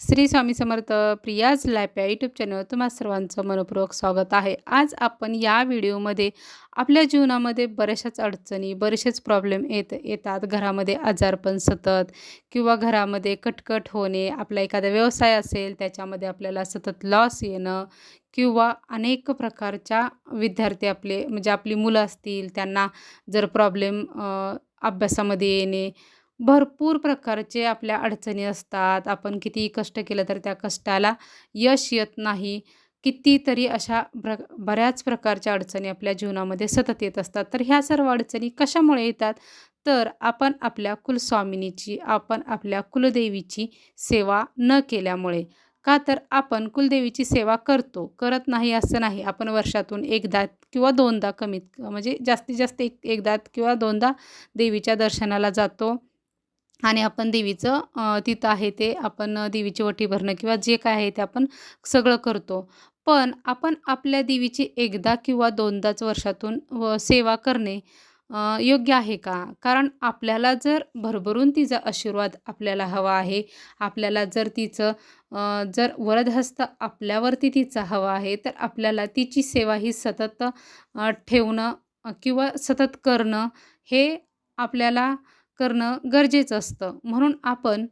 श्री स्वामी समर्थ प्रियाज लॅप या यूट्यूब चॅनलवर तुम्हा सर्वांचं मनपूर्वक स्वागत आहे. आज आपण या व्हिडिओमध्ये आपल्या जीवनामध्ये बऱ्याचशाच अडचणी बरेचसेच प्रॉब्लेम येत येतात. घरामध्ये आजारपण सतत किंवा घरामध्ये कटकट होणे आपला एखादा व्यवसाय असेल त्याच्यामध्ये आपल्याला सतत लॉस येणं किंवा अनेक प्रकारच्या विद्यार्थी आपले म्हणजे आपली मुलं असतील त्यांना जर प्रॉब्लेम अभ्यासामध्ये येणे भरपूर प्रकारचे आपल्या अडचणी असतात. आपण कितीही कष्ट केलं तर त्या कष्टाला यश येत नाही. कितीतरी अशा प्र बऱ्याच प्रकारच्या अडचणी आपल्या जीवनामध्ये सतत येत असतात. तर ह्या सर्व अडचणी कशामुळे येतात? तर आपण आपल्या कुलस्वामिनीची आपण आपल्या कुलदेवीची सेवा न केल्यामुळे. का तर आपण कुलदेवीची सेवा करतो करत नाही असं नाही. आपण वर्षातून एकदा किंवा दोनदा कमीत म्हणजे जास्तीत जास्त एक एकदा किंवा दोनदा देवीच्या दर्शनाला जातो. आणि आपण देवीचं तिथं आहे ते आपण देवीची वटी भरणं किंवा जे काय आहे ते आपण सगळं करतो. पण आपण आपल्या देवीची एकदा किंवा दोनदाच वर्षातून व सेवा करणे योग्य आहे का? कारण आपल्याला जर भरभरून तिचा आशीर्वाद आपल्याला हवा आहे आपल्याला जर तिचं जर वरदहस्त आपल्यावरती तिचा हवा आहे तर आपल्याला तिची सेवा ही सतत ठेवणं किंवा सतत करणं हे आपल्याला करणं गरजेचं असतं. म्हणून आपण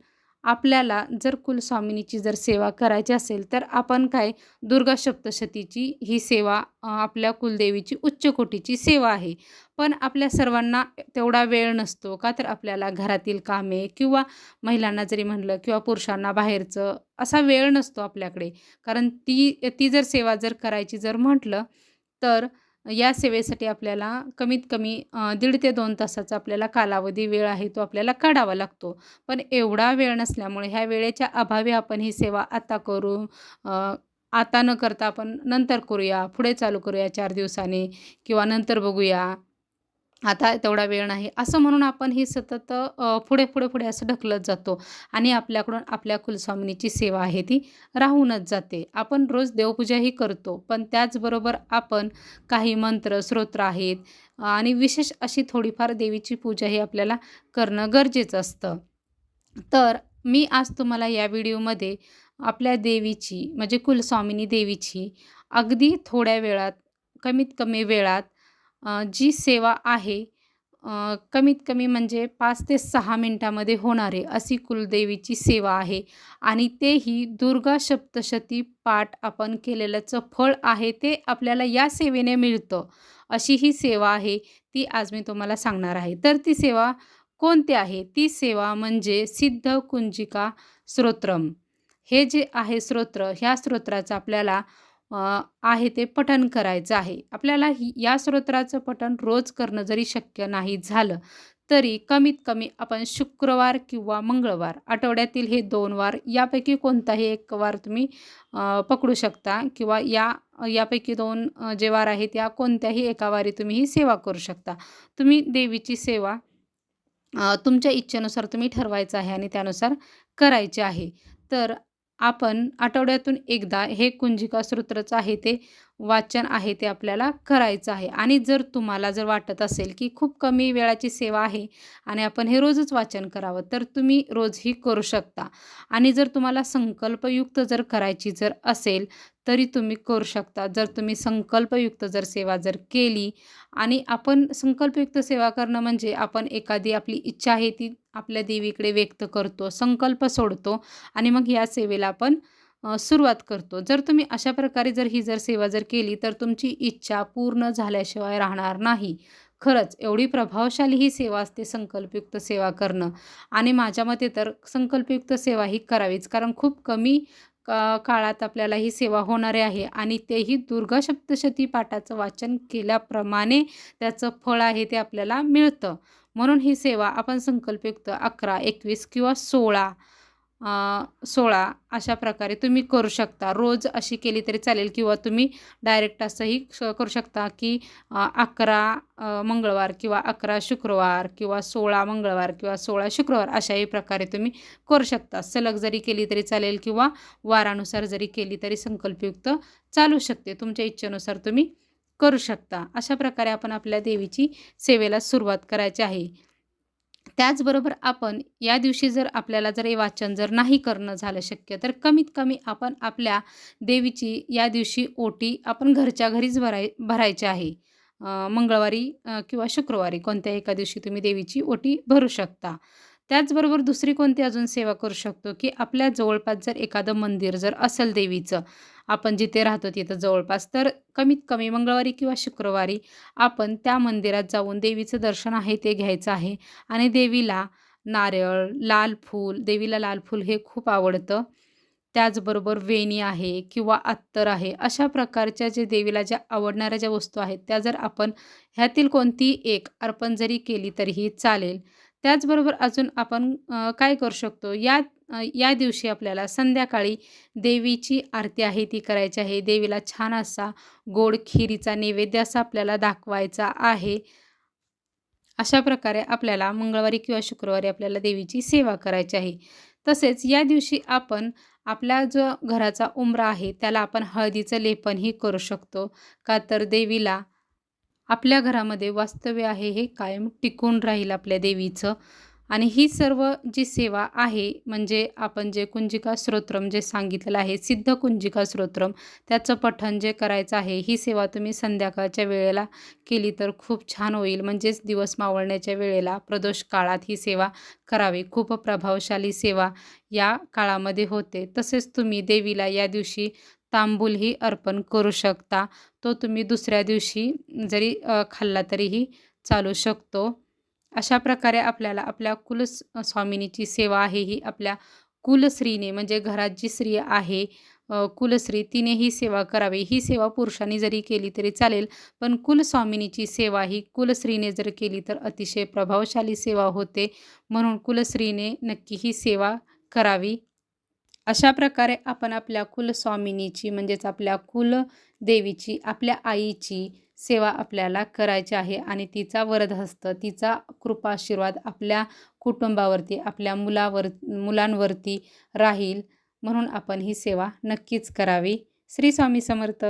आपल्याला जर कुलस्वामिनीची जर सेवा करायची असेल तर आपण काय दुर्गा सप्तशतीची ही सेवा आपल्या कुलदेवीची उच्च कोटीची सेवा आहे. पण आपल्या सर्वांना तेवढा वेळ नसतो का तर आपल्याला घरातील कामे किंवा महिलांना जरी म्हणलं किंवा पुरुषांना बाहेरचं असा वेळ नसतो आपल्याकडे. कारण ती ती जर सेवा जर करायची जर म्हटलं तर या सेवेसाठी आपल्याला कमीत कमी दीड ते दोन तासाचा आपल्याला कालावधी वेळ आहे तो आपल्याला काढावा लागतो. पण एवढा वेळ नसल्यामुळे ह्या वेळेच्या अभावी आपण ही सेवा आता करू आता न करता आपण नंतर करूया पुढे चालू करूया चार दिवसाने किंवा नंतर बघूया. आता तेवढा वेळ नाही. असं म्हणून आपण ही सतत पुढे पुढे पुढे असं ढकलत जातो. आणि आपल्याकडून आपल्या कुलस्वामिनीची सेवा आहे ती राहूनच जाते. आपण रोज देवपूजाही करतो. पण त्याचबरोबर आपण काही मंत्र स्रोत्र आहेत. आणि विशेष अशी थोडीफार देवीची पूजा ही आपल्याला करणं गरजेचं असतं. तर मी आज तुम्हाला या व्हिडिओमध्ये आपल्या देवीची म्हणजे कुलस्वामिनी देवीची अगदी थोड्या वेळात कमीत कमी वेळात जी सेवा आहे कमीत कमी म्हणजे पाच ते सहा मिनटामध्ये होणारे अशी कुलदेवीची सेवा आहे. आणि तेही दुर्गा सप्तशती पाठ आपण केलेल्याचं फळ आहे ते आपल्याला या सेवेने मिळतं. अशी ही सेवा आहे ती आज मी तुम्हाला सांगणार आहे. तर ती सेवा कोणती आहे? ती सेवा म्हणजे सिद्ध कुंजिका स्तोत्रम हे जे आहे स्तोत्र ह्या स्तोत्राचं आपल्याला आहे ते पठण करायचं आहे. आपल्याला ही या स्तोत्राचं पठण रोज करणं जरी शक्य नाही झालं तरी कमीत कमी आपण शुक्रवार किंवा मंगळवार आठवड्यातील हे दोन वार यापैकी कोणताही एक वार तुम्ही पकडू शकता किंवा या यापैकी दोन जे वार आहेत या कोणत्याही एका वारी तुम्ही ही सेवा करू शकता. तुम्ही देवीची सेवा तुमच्या इच्छेनुसार तुम्ही ठरवायचं आहे आणि त्यानुसार करायचे आहे. तर आपण आठवड्यातून एकदा हे कुंजिका स्तोत्रचं आहे ते वाचन आहे ते आपल्याला करायचं आहे. आणि जर तुम्हाला जर वाटत असेल की खूप कमी वेळाची सेवा आहे आणि आपण हे रोजच वाचन करावं तर तुम्ही रोजही करू शकता. आणि जर तुम्हाला संकल्पयुक्त जर करायची जर असेल तरी तुम्ही करू शकता. जर तुम्ही संकल्पयुक्त जर सेवा जर केली आणि आपण संकल्पयुक्त सेवा करणं म्हणजे आपण एखादी आपली इच्छा आहे ती आपल्या देवीकडे व्यक्त करतो संकल्प सोडतो आणि मग या सेवेला आपण सुरुवात करतो. जर तुम्ही अशा प्रकारे जर ही जर सेवा जर केली तर तुमची इच्छा पूर्ण झाल्याशिवाय राहणार नाही. खरंच एवढी प्रभावशाली ही सेवा असते संकल्पयुक्त सेवा करणं. आणि माझ्या मते तर संकल्पयुक्त सेवा ही करावीच कारण खूप कमी काळात आपल्याला ही सेवा होणारे आहे. आणि तेही दुर्गा सप्तशती पाठाचं वाचन केल्याप्रमाणे त्याचं फळ आहे ते आपल्याला मिळतं. म्हणून ही सेवा आपण संकल्पयुक्त अकरा एकवीस किंवा सोळा सोळा अशा प्रकारे तुम्ही करू शकता. रोज अशी केली तरी चालेल किंवा तुम्ही डायरेक्ट असंही करू शकता की अकरा मंगळवार किंवा अकरा शुक्रवार किंवा सोळा मंगळवार किंवा सोळा शुक्रवार अशाही प्रकारे तुम्ही करू शकता. सलग जरी केली तरी चालेल किंवा वारानुसार जरी केली तरी संकल्पयुक्त चालू शकते. तुमच्या इच्छेनुसार तुम्ही करू शकता. अशा प्रकारे आपण आपल्या देवीची सेवेला सुरुवात करायची आहे. त्याचबरोबर आपण या दिवशी जर आपल्याला जर हे वाचन जर नाही करणं झालं शक्य तर कमीत कमी आपण आपल्या देवीची या दिवशी ओटी आपण घरच्या घरीच भराय भरायची आहे. मंगळवारी किंवा शुक्रवारी कोणत्या एका दिवशी तुम्ही देवीची ओटी भरू शकता. त्याचबरोबर दुसरी कोणती अजून सेवा करू शकतो की आपल्या जवळपास जर एखादं मंदिर जर असेल देवीचं आपण जिथे राहतो तिथं जवळपास. तर कमीत कमी मंगळवारी किंवा शुक्रवारी आपण त्या मंदिरात जाऊन देवीचं दर्शन आहे ते घ्यायचं आहे. आणि देवीला नारळ लाल फूल देवीला लाल फूल हे खूप आवडतं. त्याचबरोबर वेणी आहे किंवा अत्तर आहे. अशा प्रकारच्या जे देवीला ज्या आवडणाऱ्या ज्या वस्तू आहेत त्या जर आपण ह्यातील कोणती एक अर्पण जरी केली तरीही चालेल. त्याचबरोबर अजून आपण काय करू शकतो? या या दिवशी आपल्याला संध्याकाळी देवीची आरती आहे ती करायची आहे. देवीला छान असा गोड खिरीचा नैवेद्य असा आपल्याला दाखवायचा आहे. अशा प्रकारे आपल्याला मंगळवारी किंवा शुक्रवारी आपल्याला देवीची सेवा करायची आहे. तसेच या दिवशी आपण आपला जो घराचा उंबरा आहे त्याला आपण हळदीचं लेपनही करू शकतो. का तर देवीला आपल्या घरामध्ये वास्तव्य आहे हे कायम टिकून राहील आपल्या देवीचं. आणि ही सर्व जी सेवा आहे म्हणजे आपण जे कुंजिका स्तोत्रम जे सांगितलेलं आहे सिद्ध कुंजिका स्तोत्रम त्याचं पठण जे करायचं आहे ही सेवा तुम्ही संध्याकाळच्या वेळेला केली तर खूप छान होईल. म्हणजेच दिवस मावळण्याच्या वेळेला प्रदोष काळात ही सेवा करावी. खूप प्रभावशाली सेवा या काळामध्ये होते. तसेच तुम्ही देवीला या दिवशी तांबूलही अर्पण करू शकता. तो तुम्ही दुसऱ्या दिवशी जरी खाल्ला तरीही चालू शकतो. अशा प्रकारे आपल्याला आपल्या कुलस स्वामिनीची सेवा आहे ही आपल्या कुलस्त्रीने म्हणजे घरात जी स्त्री आहे कुलस्त्री तिने ही सेवा करावी. ही सेवा पुरुषांनी जरी केली तरी चालेल पण कुलस्वामिनीची सेवा ही कुलस्त्रीने जर केली तर अतिशय प्रभावशाली सेवा होते. म्हणून कुलस्त्रीने नक्की ही सेवा करावी. अशा प्रकारे आपण आपल्या कुलस्वामिनीची म्हणजेच आपल्या कुलदेवीची आपल्या आईची सेवा आपल्याला करायची आहे आणि तिचा वरदहस्त तिचा कृपाशीर्वाद आपल्या कुटुंबावरती आपल्या मुलावर मुलांवरती राहील. म्हणून आपण ही सेवा नक्कीच करावी. श्री स्वामी समर्थ.